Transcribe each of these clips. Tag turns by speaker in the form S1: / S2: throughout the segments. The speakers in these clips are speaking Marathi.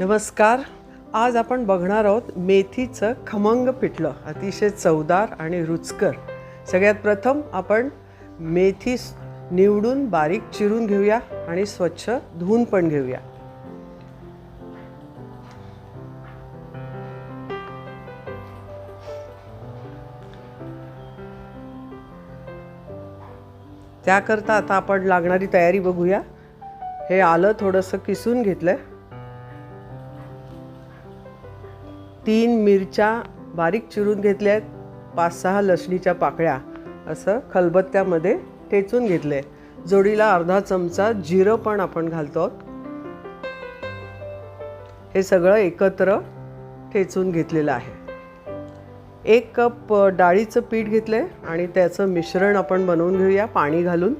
S1: नमस्कार. आज आपण बघणार आहोत मेथीचं खमंग पिठलं अतिशय चवदार आणि रुचकर. सगळ्यात प्रथम आपण मेथी निवडून बारीक चिरून घेऊया आणि स्वच्छ धुवून पण घेऊया. त्याकरता आता आपण लागणारी तयारी बघूया. हे आलं थोडंसं किसून घेतलं आहे तीन मिरच्या बारीक चिरून घेतल्या आहेत पाच सहा लसणीच्या पाकळ्या असं खलबत्त्यामध्ये ठेचून घेतले जोडीला अर्धा चमचा जिरं पण आपण घालतो आहोत. हे सगळं एकत्र ठेचून घेतलेलं आहे. एक कप डाळीचं पीठ घेतलं आहे आणि त्याचं मिश्रण आपण बनवून घेऊया पाणी घालून.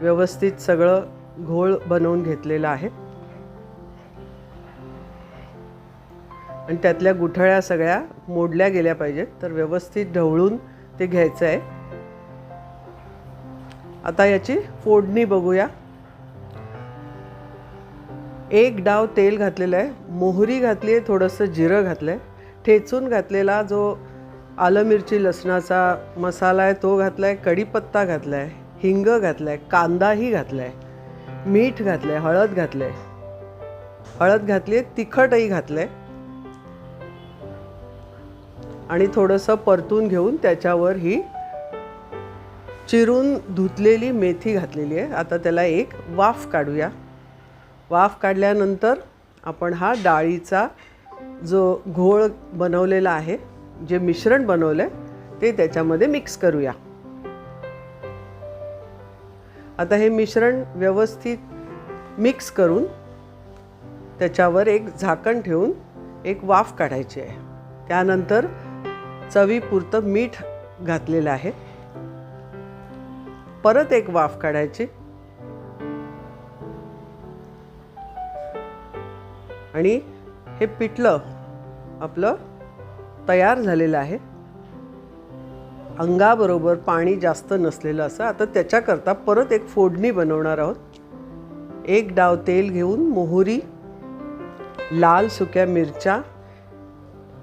S1: व्यवस्थित सगळं घोळ बनवून घेतलेलं आहे. आणि त्यातल्या गुठळ्या सगळ्या मोडल्या गेल्या पाहिजेत. तर व्यवस्थित ढवळून ते घ्यायचं आहे. आता याची फोडणी बघूया. एक डाव तेल घातलेलं आहे. मोहरी घातली आहे थोडंसं जिरं घातलं आहे ठेचून घातलेला जो आलं मिरची लसणाचा मसाला आहे तो घातला आहे कढीपत्ता घातला आहे हिंग घातला आहे कांदाही घातला आहे मीठ घातलं आहे हळद घातलं आहे हळद घातली आहे तिखटही घातलं आहे आणि थोडंसं परतून घेऊन त्याच्यावर ही चिरून धुतलेली मेथी घातलेली आहे. आता त्याला एक वाफ काढूया. वाफ काढल्यानंतर आपण हा डाळीचा जो घोळ बनवलेला आहे जे मिश्रण बनवलं आहे ते त्याच्यामध्ये मिक्स करूया. आता हे मिश्रण व्यवस्थित मिक्स करून त्याच्यावर एक झाकण ठेवून एक वाफ काढायची आहे. त्यानंतर चवीपुरतं मीठ घातलेलं आहे. परत एक वाफ काढायची. आणि हे पिठलं आपलं तयार झालेलं आहे. अंगाबरोबर पाणी जास्त नसलेलं असं. आता त्याच्याकरता परत एक फोडणी बनवणार आहोत. एक डाव तेल घेऊन मोहरी लाल सुक्या मिरच्या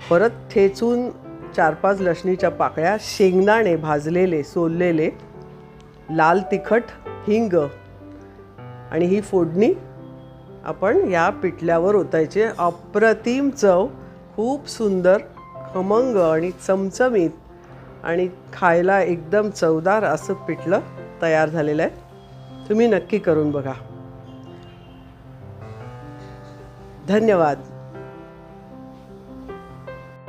S1: परत ठेचून चार पाच लसणीच्या पाकळ्या शेंगदाणे भाजलेले सोललेले लाल तिखट हिंग आणि ही फोडणी आपण या पिठल्यावर ओतायची. अप्रतिम चव खूप सुंदर खमंग आणि चमचमीत आणि खायला एकदम चवदार असं पिठलं तयार झालेलं आहे. तुम्ही नक्की करून बघा. धन्यवाद.